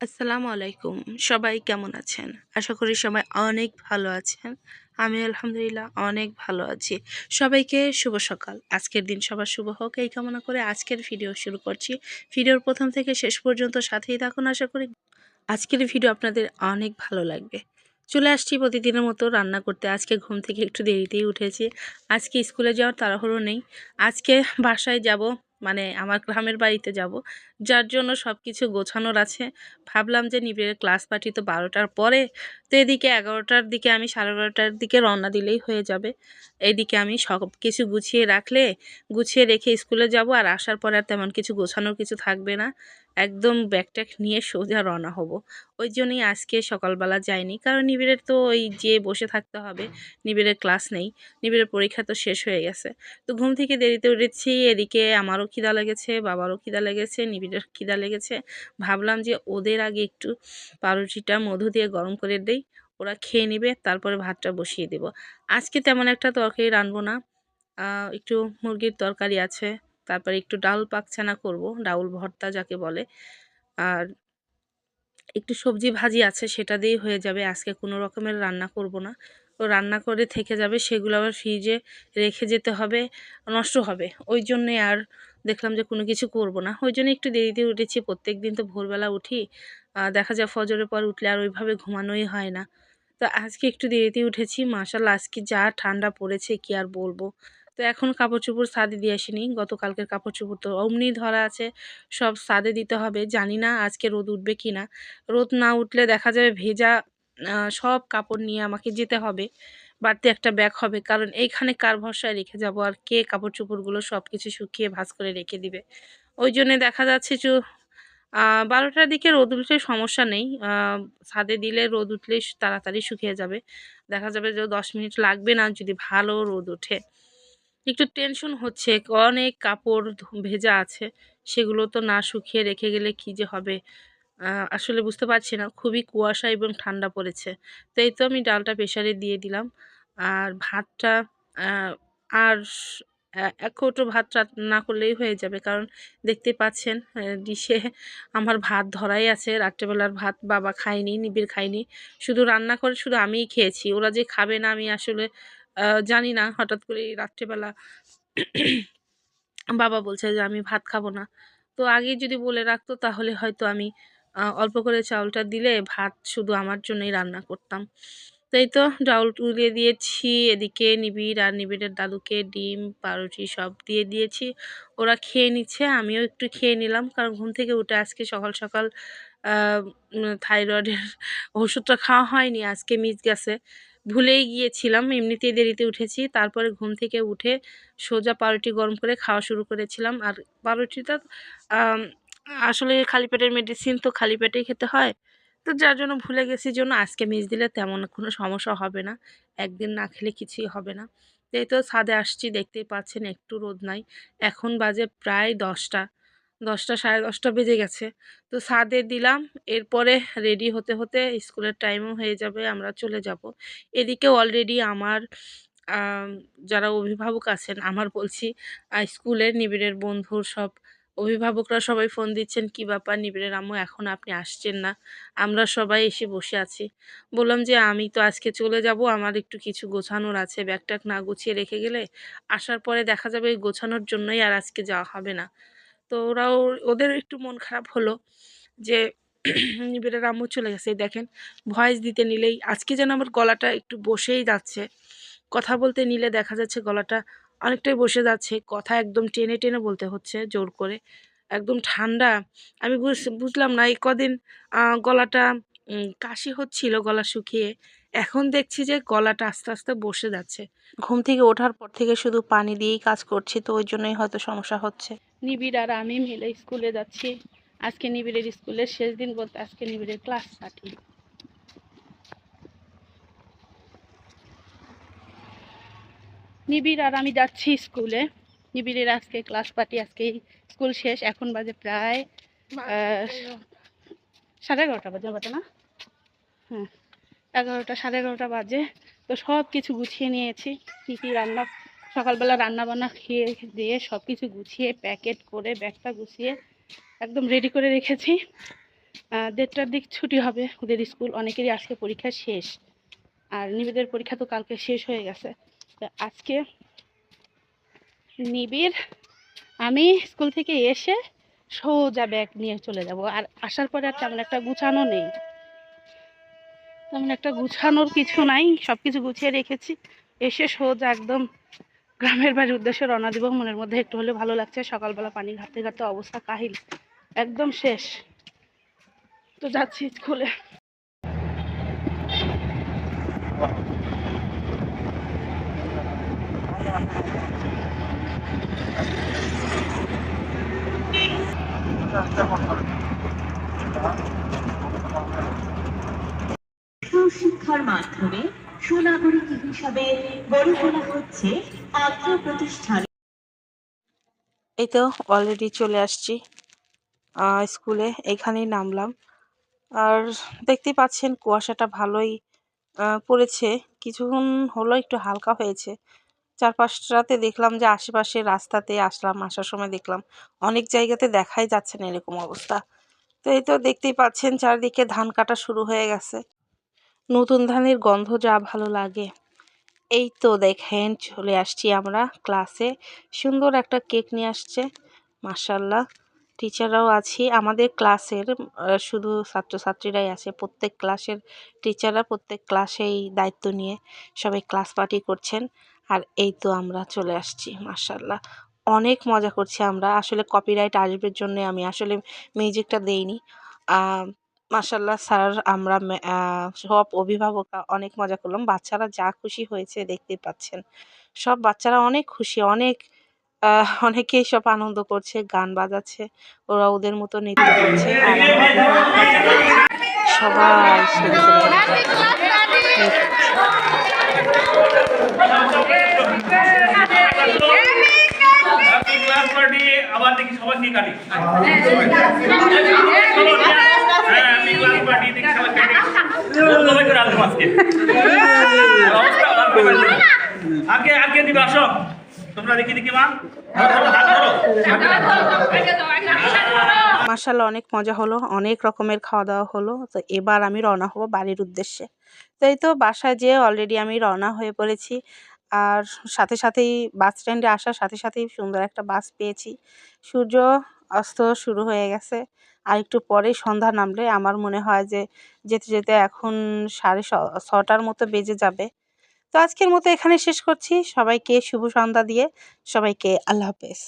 আসসালামু আলাইকুম। সবাই কেমন আছেন? আশা করি সবাই অনেক ভালো আছেন। আমি আলহামদুলিল্লাহ অনেক ভালো আছি। সবাইকে শুভ সকাল। আজকের দিন সবার শুভ হোক। এই কামনা করে আজকের ভিডিও শুরু করছি। ভিডিওর প্রথম থেকে শেষ পর্যন্ত সাথেই থাকুন, আশা করি। আজকের ভিডিও আপনাদের অনেক ভালো লাগবে। চলে আসছি প্রতিদিনের মতো রান্না করতে। আজকে ঘুম থেকে একটু দেরিতেই উঠেছি। আজকে স্কুলে যাওয়ার তাড়াহুড়ো নেই। আজকে বাসায় যাব মানে আমার গ্রামের বাড়িতে যাব। যার জন্য সব কিছু গোছানোর আছে। ভাবলাম যে নিবিড়ের ক্লাস পার্টি তো বারোটার পরে তো এদিকে এগারোটার দিকে আমি সাড়ে বারোটার দিকে রওনা দিলেই হয়ে যাবে। এদিকে আমি সব কিছু গুছিয়ে রাখলে, গুছিয়ে রেখে স্কুলে যাব আর আসার পরে আর তেমন কিছু গোছানোর কিছু থাকবে না। একদম ব্যাগ ট্যাগ নিয়ে সোজা রওনা হব। ওই জন্যই আজকে সকালবেলা যাইনি। কারণ নিবিড়ের তো ওই যে বসে থাকতে হবে, নিবিড়ের ক্লাস নেই। নিবিড়ের পরীক্ষা তো শেষ হয়ে গেছে। তো ঘুম থেকে দেরিতে উঠেছি। এদিকে আমারও খিদা লেগেছে, বাবারও খিদা লেগেছে, নিবিড়ের খিদা লেগেছে। ভাবলাম যে ওদের আগে একটু পাউরুটিটা মধু দিয়ে গরম করে দেই। ওরা খেয়ে নেবে, তারপরে ভাতটা বসিয়ে দেব। আজকে তেমন একটা তরকারি রানবো না। একটু মুরগির তরকারি আছে। তারপরে একটু ডাল পাকছানা করব, ডাউল ভর্তা যাকে বলে। আর একটু সবজি ভাজি আছে, সেটা দিয়েই হয়ে যাবে। আজকে কোনো রকমের রান্না করব না। তো রান্না করে থেকে যাবে, সেগুলো আবার ফ্রিজে রেখে যেতে হবে, নষ্ট হবে। ওই জন্যে আর দেখলাম যে কোনো কিছু করব না। ওই জন্য একটু দেরিতে উঠেছি প্রত্যেক দিন তো ভোরবেলা উঠি। দেখা যায় ফজরের পর উঠলে আর ওইভাবে ঘুমানোই হয় না। তো আজকে একটু দেরিতে উঠেছি মাসাল আজকে যা ঠান্ডা পড়েছে, কি আর বলব। তো এখন কাপড় চোপড় সাদে দিয়ে আসিনি। গতকালকের কাপড় চোপড় তো অমনি ধরা আছে, সব সাদে দিতে হবে। জানি না আজকে রোদ উঠবে কি না। রোদ না উঠলে দেখা যাবে ভেজা সব কাপড় নিয়ে আমাকে যেতে হবে। বাড়তি একটা ব্যাগ হবে, কারণ এইখানে কার ভরসায় রেখে যাব আর কে কাপড় চোপড়গুলো সব কিছু শুকিয়ে ভাজ করে রেখে দিবে? ওই জন্যে দেখা যাচ্ছে যে বারোটার দিকে রোদ উঠলে সমস্যা নেই। ছাদে দিলে রোদ উঠলেই তাড়াতাড়ি শুকিয়ে যাবে। দেখা যাবে যে দশ মিনিট লাগবে না যদি ভালো রোদ ওঠে। একটু টেনশন হচ্ছে, অনেক কাপড় ভেজা আছে, সেগুলো তো না শুকিয়ে রেখে গেলে কি যে হবে? আসলে বুঝতে পারছি না, খুবই কুয়াশা এবং ঠান্ডা পড়েছে। তো এই তো আমি ডালটা প্রেশারে দিয়ে দিলাম। আর ভাতটা আর এক কৌটো ভাত না করলেই হয়ে যাবে। কারণ দেখতে পাচ্ছেন ডিশে আমার ভাত ধরাই আছে, রাত্রেবেলার ভাত বাবা খায়নি, নিবিড় খায়নি। শুধু রান্না করে, শুধু আমিই খেয়েছি। ওরা যে খাবে না, আমি আসলে জানি না, হঠাৎ করে রাত্রেবেলা বাবা বলছে যে আমি ভাত খাব না। তো আগে যদি বলে রাখতো তাহলে হয়তো আমি অল্প করে চাউলটা দিলে ভাত শুধু আমার জন্যই রান্না করতাম। তাই তো ডাউল তুলে দিয়েছি, এদিকে নিবিড় আর নিবিড়ের দাদুকে ডিম, পাউরুটি সব দিয়ে দিয়েছি। ওরা খেয়ে নিচ্ছে, আমিও একটু খেয়ে নিলাম, কারণ ঘুম থেকে উঠে আজকে সকাল সকাল থাইরয়েডের ওষুধটা খাওয়া হয়নি, আজকে মিস গেছে। ভুলেই গিয়েছিলাম, এমনিতেই দেরিতে উঠেছি। তারপরে ঘুম থেকে উঠে সোজা পাউরুটি গরম করে খাওয়া শুরু করেছিলাম। আর পাউরুটিটা আসলে খালি পেটের মেডিসিন তো খালি পেটেই খেতে হয়। তো যার জন্য ভুলে গেছি জন্য আজকে মিস দিলে তেমন কোনো সমস্যা হবে না। একদিন না খেলে কিছুই হবে না। এই তো ছাদে আসছি, দেখতেই পাচ্ছেন একটু রোদ নাই। এখন বাজে প্রায় দশটা। দশটা, সাড়ে দশটা বেজে গেছে। তো ছাদে দিলাম, এরপরে রেডি হতে হতে স্কুলের টাইমও হয়ে যাবে, আমরা চলে যাব। এদিকে অলরেডি আমার যারা অভিভাবক আছেন, আমার বলছি স্কুলের নিবিড়ের বন্ধুর সব অভিভাবকরা সবাই ফোন দিচ্ছেন, কি ব্যাপার নিবিড়ের আম্মু, এখন আপনি আসছেন না? আমরা সবাই এসে বসে আছি। বললাম যে, আমি তো আজকে চলে যাব, আমার একটু কিছু গোছানোর আছে, ব্যাগট্যাগ না গুছিয়ে রেখে গেলে? আসার পরে দেখা যাবে গোছানোর জন্যই আর আজকে যাওয়া হবে না। তো ওরাও, ওদের একটু মন খারাপ হলো যে নিবিড়ের আম্মু চলে গেছে। দেখেন, ভয়েস দিতে নিলেই, আজকে যেন আমার গলাটা একটু বসেই যাচ্ছে। কথা বলতে নিলে দেখা যাচ্ছে গলাটা অনেকটাই বসে যাচ্ছে। কথা একদম টেনে টেনে বলতে হচ্ছে জোর করে। একদম ঠান্ডা। আমি বুঝলাম না এই কদিন গলাটা কাশি হচ্ছিল, গলা শুকিয়ে। এখন দেখছি যে গলাটা আস্তে আস্তে বসে যাচ্ছে। ঘুম থেকে ওঠার পর থেকে শুধু পানি দিয়েই কাজ করছি তো ওই জন্যই হয়তো সমস্যা হচ্ছে। নিবিড় আর আমি মিলে স্কুলে যাচ্ছি। আজকে নিবিড়ের স্কুলের শেষ দিন বলতে আজকে নিবিড়ের ক্লাস পার্টি নিবিড় আর আমি যাচ্ছি স্কুলে। নিবিড়ের আজকে ক্লাস পার্টি আজকে স্কুল শেষ এখন বাজে প্রায় সাড়ে এগারোটা বাজে বাজে না? হ্যাঁ। এগারোটা, সাড়ে এগারোটা বাজে। তো সব কিছু গুছিয়ে নিয়েছি। কী কী রান্না, সকালবেলা রান্না বান্না খেয়ে দিয়ে সব কিছু গুছিয়ে, প্যাকেট করে, ব্যাগটা গুছিয়ে একদম রেডি করে রেখেছি। দেড়টার দিক ছুটি হবে, ওদের স্কুল, অনেকেরই আজকে পরীক্ষা শেষ। আর নিবিড়ের পরীক্ষা তো কালকে শেষ হয়ে গেছে। তো আজকে নিবিড়, আমি স্কুল থেকে এসে সোজা ব্যাগ নিয়ে চলে যাব। আর আসার পরে আর তেমন একটা গুছানো নেই। তেমন একটা গুছানোর কিছু নাই সব কিছু গুছিয়ে রেখেছি। এসে সোজা একদম গ্রামের বাড়ির উদ্দেশ্যে রওনা দিব, মনের মধ্যে একটু হলে ভালো লাগছে। সকালবেলা পানি ঘাটতে ঘাটতে অবস্থা কাহিল, একদম শেষ। তো যাচ্ছি স্কুলে। সুশিক্ষার মাধ্যমে সুনাগরিক হিসাবে গড়ে তোলা হচ্ছে আত্ম প্রতিষ্ঠান। এই তো অলরেডি চলে আসছি। স্কুলে এখানেই নামলাম। আর দেখতেই পাচ্ছেন কুয়াশাটা ভালোই পড়েছে। কিছুক্ষণ হলো একটু হালকা হয়েছে। চার পাঁচটাতে দেখলাম যে আশেপাশে রাস্তাতে আসলাম, আসার সময় দেখলাম অনেক জায়গাতে দেখাই যাচ্ছে না এরকম অবস্থা। তো এই তো দেখতেই পাচ্ছেন চারদিকে ধান কাটা শুরু হয়ে গেছে। নতুন ধানের গন্ধ যা ভালো লাগে। এই তো দেখেন, চলে আসছি আমরা ক্লাসে সুন্দর একটা কেক নিয়ে আসছে মার্শাল্লাহ টিচাররাও আছি, আমাদের ক্লাসের শুধু ছাত্রছাত্রীরাই আছে, প্রত্যেক ক্লাসের টিচাররা প্রত্যেক ক্লাসেই দায়িত্ব নিয়ে সবাই ক্লাস পার্টি করছেন। আর এই তো আমরা চলে আসছি মার্শাল্লাহ অনেক মজা করছি আমরা, আসলে কপিরাইট আসবের জন্য আমি আসলে মিউজিকটা দেইনি। মার্শাল্লাহ স্যার আমরা মে- সব অভিভাবকরা অনেক মজা করলাম। বাচ্চারা যা খুশি হয়েছে দেখতেই পাচ্ছেন। সব বাচ্চারা অনেক খুশি অনেক অনেকেই সব আনন্দ করছে গান বাজাচ্ছে ওরা ওদের মতো নৃত্য করছে। আর সবাই সুন্দর নৃত্য করছে। আবার দেখি সবাই নিয়ে কাটি। হ্যাঁ হ্যাপি ক্লাস পার্টি দেখি সবাই কাটি সবাই করে আসব আজকে। অবস্থা ভালো করে আসব। আগে আগে দিবে? আসো। তোমরা দেখি দেখি মা। ধরো, ধরো, হাত ধরো। মার্শাল্লাহ অনেক মজা হলো অনেক রকমের খাওয়া দাওয়া হলো। তো এবার আমি রওনা হব বাড়ির উদ্দেশ্যে। তো এই তো বাসায় যেয়ে অলরেডি আমি রওনা হয়ে পড়েছি। আর সাথে সাথেই বাস স্ট্যান্ডে আসার সাথে সাথেই সুন্দর একটা বাস পেয়েছি। সূর্য অস্ত শুরু হয়ে গেছে। আর একটু পরেই সন্ধ্যা নামলে আমার মনে হয় যে যেতে যেতে এখন সাড়ে ছটার মতো বেজে যাবে। তো আজকের মতো এখানে শেষ করছি। সবাইকে শুভ সন্ধ্যা দিয়ে সবাইকে আল্লাহ হাফেজ।